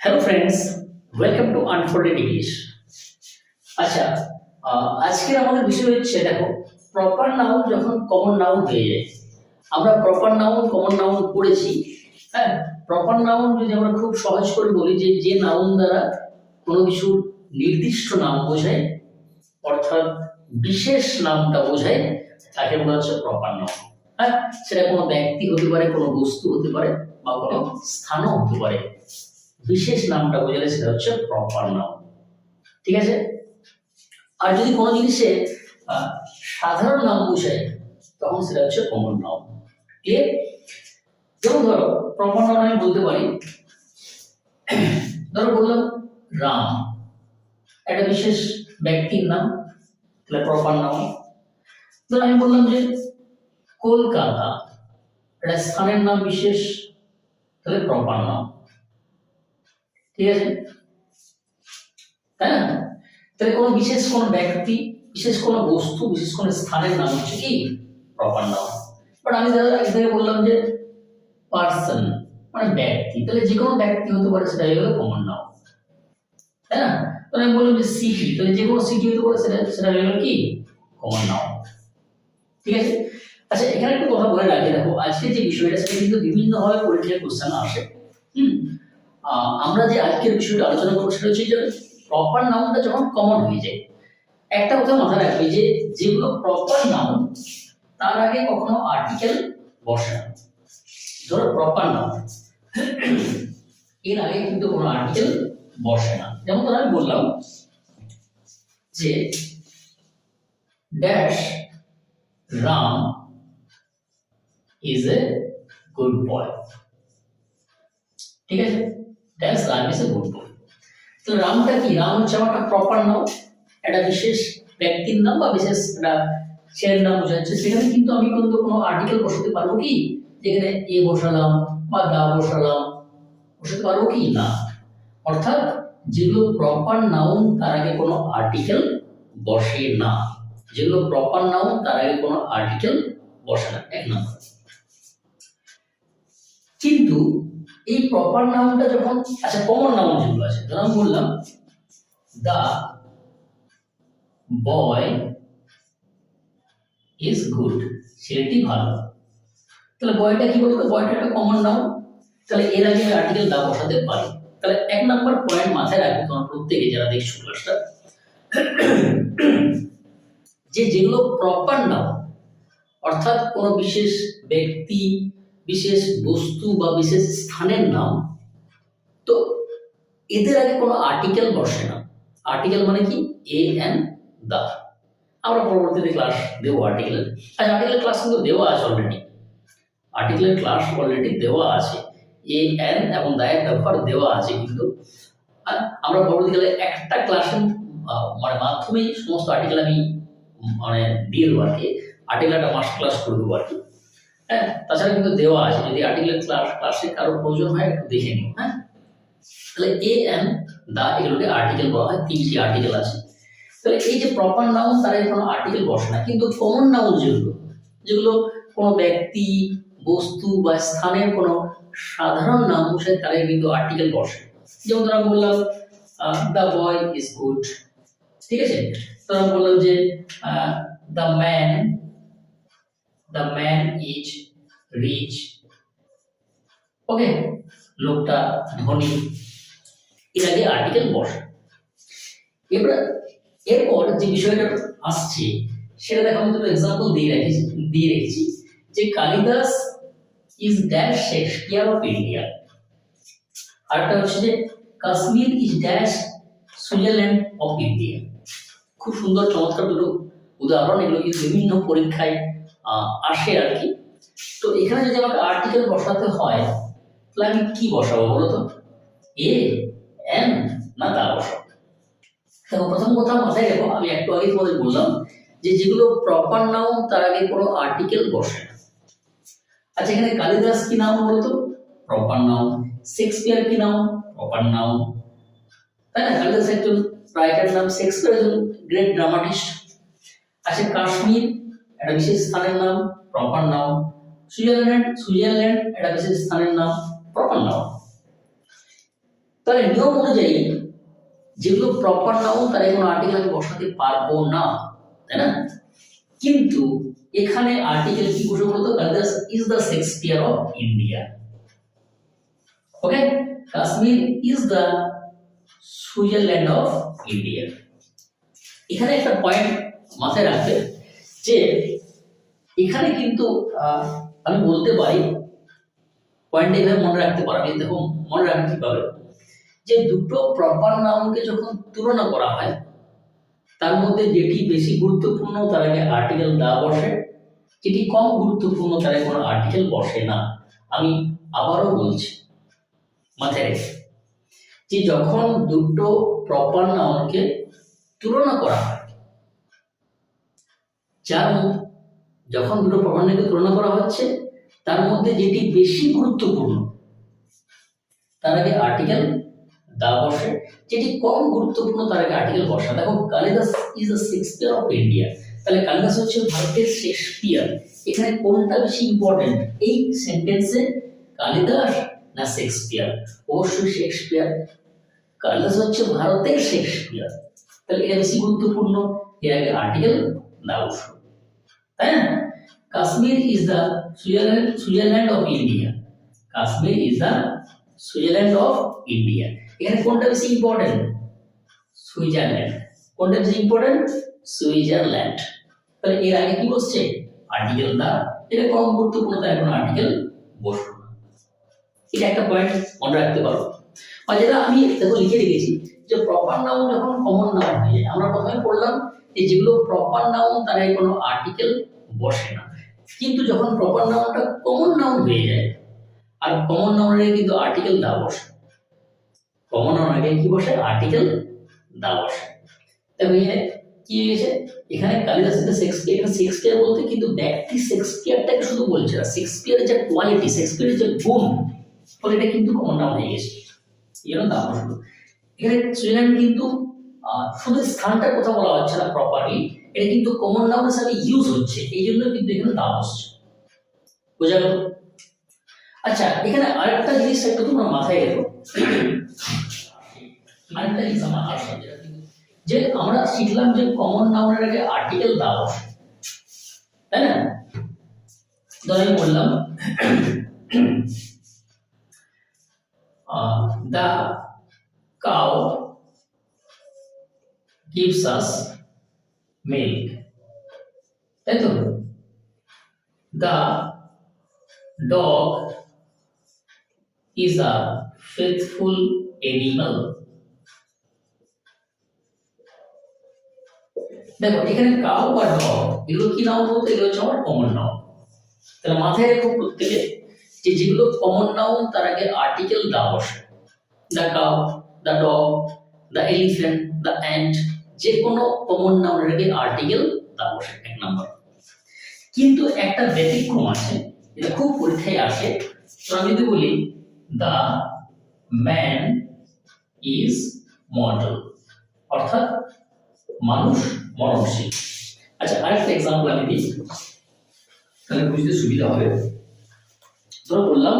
Hello friends welcome to unfolded English আচ্ছা আজকের আমাদের বিষয় হচ্ছে, দেখো প্রপার নাউন যখন কমন নাউন হয়ে যায়, আমরা প্রপার নাউন কমন নাউন পড়েছি হ্যাঁ? প্রপার নাউন যদি আমরা খুব সহজ করে বলি যে যে নাউন দ্বারা কোনো কিছুর নির্দিষ্ট নাম বোঝায়, অর্থাৎ বিশেষ নামটা বোঝায়, তাকে বলা হচ্ছে প্রপার নাউন হ্যাঁ? সেটা কোনো ব্যক্তি হতে পারে, কোনো বস্তু হতে পারে, বা কোনো স্থানও হতে পারে। বিশেষ নামটা বোঝালে সেটা হচ্ছে প্রপার নাউন ঠিক আছে? আর যদি কোনো জিনিসে সাধারণ নাম বোঝায়, তখন সেটা হচ্ছে কমন নাউন ক্লিয়ার যেমন ধরো প্রপার নাউন আমি বলতে পারি, ধরো বললাম রাম। একটা বিশেষ ব্যক্তির নাম, তাহলে প্রপার নাউন ধরো আমি বললাম যে কলকাতা। একটা স্থানের নাম বিশেষ, তাহলে প্রপার নাউন ঠিক আছে? তাই না? তাহলে কোনো বিশেষ কোনো ব্যক্তি, বিশেষ কোনো বস্তু, বিশেষ কোনো স্থানের নাম হচ্ছে কি? প্রপার নাম। বাট আমি দাদা বললাম যে পার্সন মানে ব্যক্তি। তাহলে যে কোনো ব্যক্তি হতে পারে সেটা হয়ে গেল কমন নাম তাই না? তাহলে আমি বললাম যে সিটি তাহলে যে কোনো সিটি হতে পারে সেটা সেটা গেল কি? কমন নাম ঠিক আছে? আচ্ছা এখানে একটু কথা বলে রাখি। দেখো, আজকে যে বিষয়টা, সেটা কিন্তু বিভিন্নভাবে পরীক্ষায় কোশ্চেন আসে। আমরা যে আজকের বিষয়টা আলোচনা করব সেটা হচ্ছে যে প্রপার নাউনটা যখন কমন হয়ে যায়, একটা কথা মাথায় রাখবে যে যেগুলো প্রপার নাউন তার আগে কখনো আর্টিকেল বসে না। ধরো প্রপার নাউন এর আগে কিন্তু কোনো আর্টিকেল বসে না। যেমন ধরো আমি বললাম যে dash Ram is a good boy ঠিক আছে? Dash Ram is a good boy তো রামটা কি রাম হচ্ছে আমার একটা প্রপার নাম একটা বিশেষ ব্যক্তির নাম বা বিশেষ একটা ছেলের নাম বোঝাচ্ছে সেখানে কিন্তু আমি কিন্তু কোনো আর্টিকেল বসাতে পারব কি? যেখানে এ বসালাম বা দা বসালাম, বসাতে পারব কি? না। অর্থাৎ, যেগুলো প্রপার নাউন তার আগে কোনো আর্টিকেল বসে না। যেগুলো প্রপার নাউন তার আগে কোনো আর্টিকেল বসে না। এক নম্বর। কিন্তু এই প্রপার নাউনটা যখন আচ্ছা কমন নাউন যেগুলো আছে আমি বললাম দা বয় ইজ গুড ছেলেটি ভালো। তাহলে বয়টা কি বলতো? বয়টা একটা কমন নাউন তাহলে এর আগে আমি আর্টিকেল দা বসাতে পারি। তাহলে এক নাম্বার পয়েন্ট মাথায় রাখবে তোমার প্রত্যেকে যারা দেখছ ক্লাসটা যে যেগুলো প্রপার নাউন অর্থাৎ কোনো বিশেষ ব্যক্তি বিশেষ বস্তু বা বিশেষ স্থানের নাম, তো এদের আগে কোনো আর্টিকেল বসে না। আর্টিকেল মানে কি? এ এন দা আমরা পরবর্তীতে ক্লাস দেবো আর্টিকেল আচ্ছা আর্টিকেলের ক্লাস কিন্তু দেওয়া আছে অলরেডি আর্টিকেলের ক্লাস অলরেডি দেওয়া আছে। এ এন এবং দায়ের ব্যবহার দেওয়া আছে কিন্তু। আমরা পরবর্তীকালে একটা ক্লাসের মানে মাধ্যমেই সমস্ত আর্টিকেল আমি মানে দিয়ে দেবো আর কি। আর্টিকেলটা মাস্টার ক্লাস করে দেবো আর কি। হ্যাঁ তাছাড়া কিন্তু দেওয়া আছে, যদি আর্টিকেলের ক্লাস ক্লাসে কারোর প্রয়োজন হয়, একটু দেখে নিও হ্যাঁ। তাহলে এ এন দা এগুলোকে আর্টিকেল বলা হয়, তিনটি আর্টিকেল আছে। তাহলে এই যে প্রপার নাউন তারা কোনো আর্টিকেল বসে না, কিন্তু কমন নাউন যেগুলো যেগুলো কোনো ব্যক্তি, বস্তু বা স্থানের কোনো সাধারণ নাম বসে, তার কিন্তু আর্টিকেল বসে। যেমন ধর বললাম দ্য বয় ইজ গুড ঠিক আছে? তো বললাম যে the man the man is rich okay লোকটা ধনী। এর আগে আর্টিকেল বসে। এবার, এরপর যে বিষয়টা আসছে, সেটা দেখো আমি দুটো এক্সাম্পল দিয়ে রেখেছি দিয়ে রেখেছি যে Kalidas is dash Shakespeare of India আরেকটা হচ্ছে যে, Kashmir is dash Switzerland of India খুব সুন্দর, চমৎকার দুটো উদাহরণ, এগুলো কিন্তু বিভিন্ন পরীক্ষায় আসে আর কি। তো এখানে যদি আমাকে আর্টিকেল বসাতে হয়, তাহলে আমি কি বসাবো বলতো এ এন না তা বসাবো? দেখো, প্রথম কথা মাথায় রেখো, আমি একটু আগে তোমাদের বললাম যে যেগুলো প্রপার নাউন তার আগে কোনো আর্টিকেল বসে না। আচ্ছা এখানে কালিদাস কি নাম বলতো প্রপার নাউন শেক্সপিয়ার কি নাম প্রপার নাউন তাই না? কালিদাস একজন রাইটার নাম শেক্সপিয়ার একজন গ্রেট ড্রামাটিস্ট আচ্ছা কাশ্মীর একটা বিশেষ স্থানের নাম, প্রপার নাউন সুইজারল্যান্ড সুইজারল্যান্ড, একটা বিশেষ স্থানের নাম, প্রপার নাউন তাহলে নিয়ম অনুযায়ী যেগুলো প্রপার নাউন তার কোনো আর্টিকেল আমি বসাতে পারব না, তাই না? কিন্তু এখানে আর্টিকেল কি বসে বলতো? Kalidas is the Shakespeare of India okay Kashmir is the Switzerland of India এখানে একটা পয়েন্ট মাথায় রাখবে। যে এখানে কিন্তু আমি বলতে পারি পয়েন্ট এভাবে মনে রাখতে পারো। পারবে দেখো, মনে রাখবে কীভাবে? যে দুটো প্রপার নাউনকে যখন তুলনা করা হয়, তার মধ্যে যেটি বেশি গুরুত্বপূর্ণ, তার আগে আর্টিকেল দা বসে, যেটি কম গুরুত্বপূর্ণ, তার আগে কোনো আর্টিকেল বসে না। আমি আবারও বলছি, মাথায় রেখে, যে যখন দুটো প্রপার নাউনকে তুলনা করা হয় যার যখন দুটো নাউনকে তুলনা করা হচ্ছে, তার মধ্যে যেটি বেশি গুরুত্বপূর্ণ, তার আগে আর্টিকেল দা বসে, যেটি কম গুরুত্বপূর্ণ তার আগে আর্টিকেল বসা। দেখো, Kalidas is the Shakespeare of India তাহলে কালিদাস হচ্ছে ভারতের শেক্সপিয়ার এখানে কোনটা বেশি ইম্পর্টেন্ট এই সেন্টেন্সে কালিদাস না শেক্সপিয়ার অবশ্যই শেক্সপিয়ার কালিদাস হচ্ছে ভারতের শেক্সপিয়ার তাহলে এটা বেশি গুরুত্বপূর্ণ, এর আগে আর্টিকেল না অবশ্য তাই না Kashmir is the Switzerland Switzerland of India Kashmir is the Switzerland of India এখানে কোনটা বেশি ইম্পর্টেন্ট সুইজারল্যান্ড কোনটা বেশি ইম্পর্টেন্ট সুইজারল্যান্ড তাহলে এর আগে কি বসছে? Article the. এটা কম গুরুত্বপূর্ণ, তাই কোনো আর্টিকেল বসল এটা একটা পয়েন্ট মনে রাখতে পারো। আর যেটা আমি দেখো লিখে রেখেছি, যে প্রপার নাউন যখন কমন নাউন হয়ে যায়, আমরা প্রথমে পড়লাম যে যেগুলো প্রপার নাউন তারা কোনো আর্টিকেল বসে না। কিন্তু যখন প্রপার নাউনটা কমন নাউন হয়ে যায়, আর কমন নাউনের কিন্তু আর্টিকেল দা বসে। কমন নাউন আগে কি বসে? আর্টিকেল দা বসে। এখানে কি হয়েছে এখানে কালিদাসের শেক্সপিয়ার এখানে শেক্সপিয়ার বলতে কিন্তু ব্যক্তি শেক্সপিয়ারটাকে শুধু বলছে না। শেক্সপিয়ারের যে কোয়ালিটি শেক্সপিয়ারের যে গুণ ফলে এটা কিন্তু কমন নাউন হয়ে গেছে। এই জন্য বসল এখানে সুইজারল্যান্ড কিন্তু শুধু স্থানটা কথা বলা হচ্ছে না প্রপারলি এটা কিন্তু কমন নাউন হিসাবে ইউজ হচ্ছে, এই জন্য কিন্তু এখানে দাম আসছে। বোঝা গেল? আচ্ছা এখানে আরেকটা জিনিস একটু তোমরা মাথায় রেখো। আরেকটা জিনিস আমার আসে যে আমরা শিখলাম যে কমন নাউনের আগে আর্টিকেল দা বসে তাই না? ধর বললাম the cow gives us milk. তাই তো the dog is a faithful animal. দেখো, এখানে কাউ বা ডগ এগুলো কি নাম বলতে? এগুলো হচ্ছে আমার কমন নাউন তাহলে মাথায় রেখো প্রত্যেকে যে যেগুলো কমন নাউন তার আগে আর্টিকেল দা বসে। The cow the dog the elephant the ant যে কোনো কমন নাউনের আগে আর্টিকেল দা বসে এক নাম্বার কিন্তু একটা ব্যতিক্রম আছে, এটা খুব পরীক্ষায় আসে। তো আমি যদি বলি দ্য ম্যান ইজ মর্টাল অর্থাৎ মানুষ মরণশীল। আচ্ছা আরেকটা এক্সাম্পল আমি দিই। তাহলে বুঝতে সুবিধা হবে। ধরো বললাম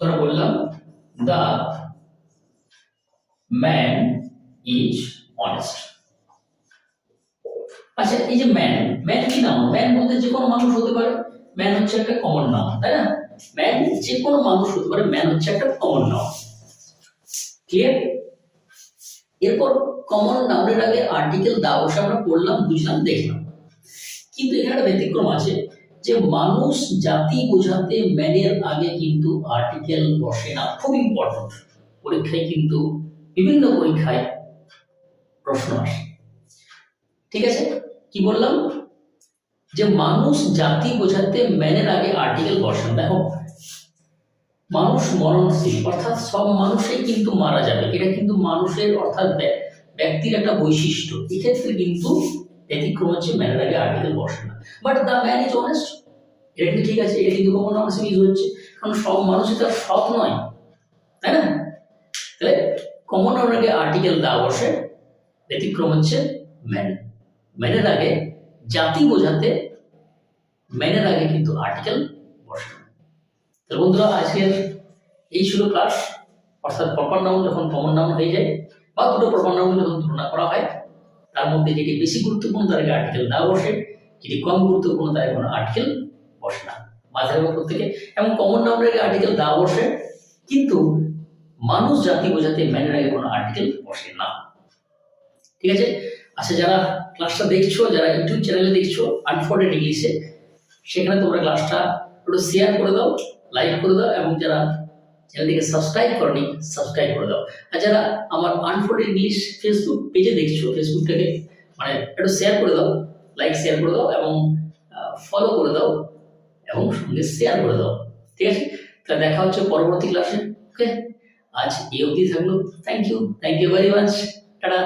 ধরো বললাম দ্য ম্যান ইজ অনেস্ট আচ্ছা এই যে ম্যান ম্যান কি নাম ম্যান বলতে যে কোনো মানুষ হতে পারে। ম্যান হচ্ছে একটা কমন নাম তাই না? ম্যান যে কোনো মানুষ হতে পারে ম্যান হচ্ছে একটা কমন নাম ক্লিয়ার এরপর কমন নাউনের আগে আর্টিকেল দা বসে আমরা পড়লাম, বুঝলাম, দেখলাম। কিন্তু এখানে একটা ব্যতিক্রম আছে। যে মানুষ জাতি বোঝাতে ম্যানের আগে কিন্তু আর্টিকেল বসে না, খুব ইম্পর্টেন্ট পরীক্ষায় কিন্তু বিভিন্ন পরীক্ষায় প্রশ্ন আসে। ঠিক আছে? কি বললাম? যে মানুষ জাতি বোঝাতে ম্যানের আগে আর্টিকেল বসে না। দেখো, মানুষ মরণশীল, অর্থাৎ সব মানুষই কিন্তু মারা যাবে। এটা কিন্তু মানুষের, অর্থাৎ ব্য- ব্যক্তির একটা বৈশিষ্ট্য। এক্ষেত্রে কিন্তু ব্যতিক্রম হচ্ছে আগে আর্টিকেল বসে না but the man is honest এটা কিন্তু ঠিক আছে, এটা কিন্তু কমন নাউন ইউজ হচ্ছে। কারণ সব মানুষই তো আর সৎ নয়। তাই না? তাহলে কমন আগে আর্টিকেল দা বসে, ব্যতিক্রম হচ্ছে ম্যান ম্যানের আগে, জাতি বোঝাতে ম্যানের আগে কিন্তু আর্টিকেল বসে তো বন্ধুরা, আজকের এই ছিল ক্লাস অর্থাৎ প্রপার নাউন যখন কমন নাউন হয়ে যায়, বা দুটো প্রপার নাউন যখন তুলনা করা হয় তার মধ্যে যেটি বেশি গুরুত্বপূর্ণ তার আগে আর্টিকেল না বসে, যেটি কম গুরুত্বপূর্ণ তার কোনো আর্টিকেল বসে না। মাঝের উপর থেকে এবং কমন নাউনের আগে আর্টিকেল না বসে, কিন্তু মানুষ জাতি বোঝাতে ম্যানের আগে কোনো আর্টিকেল বসে না। ঠিক আছে? আচ্ছা যারা ক্লাসটা দেখছ, যারা ইউটিউব চ্যানেলে দেখছ আনফোর্ডেড ইংলিশে সেখানে তোমরা ক্লাসটা একটু শেয়ার করে দাও লাইক করে দাও, এবং যারা চ্যানেলটিকে সাবস্ক্রাইব করনি সাবস্ক্রাইব করে দাও। আর যারা আমার আনফোল্ড ইংলিশ ফেসবুক পেজে দেখছ ফেসবুকটাকে মানে একটু শেয়ার করে দাও লাইক শেয়ার করে দাও এবং ফলো করে দাও এবং সঙ্গে শেয়ার করে দাও। ঠিক আছে? তাহলে দেখা হচ্ছে পরবর্তী ক্লাসে ওকে আজ এই অবধি থাকল। Thank you thank you very much tata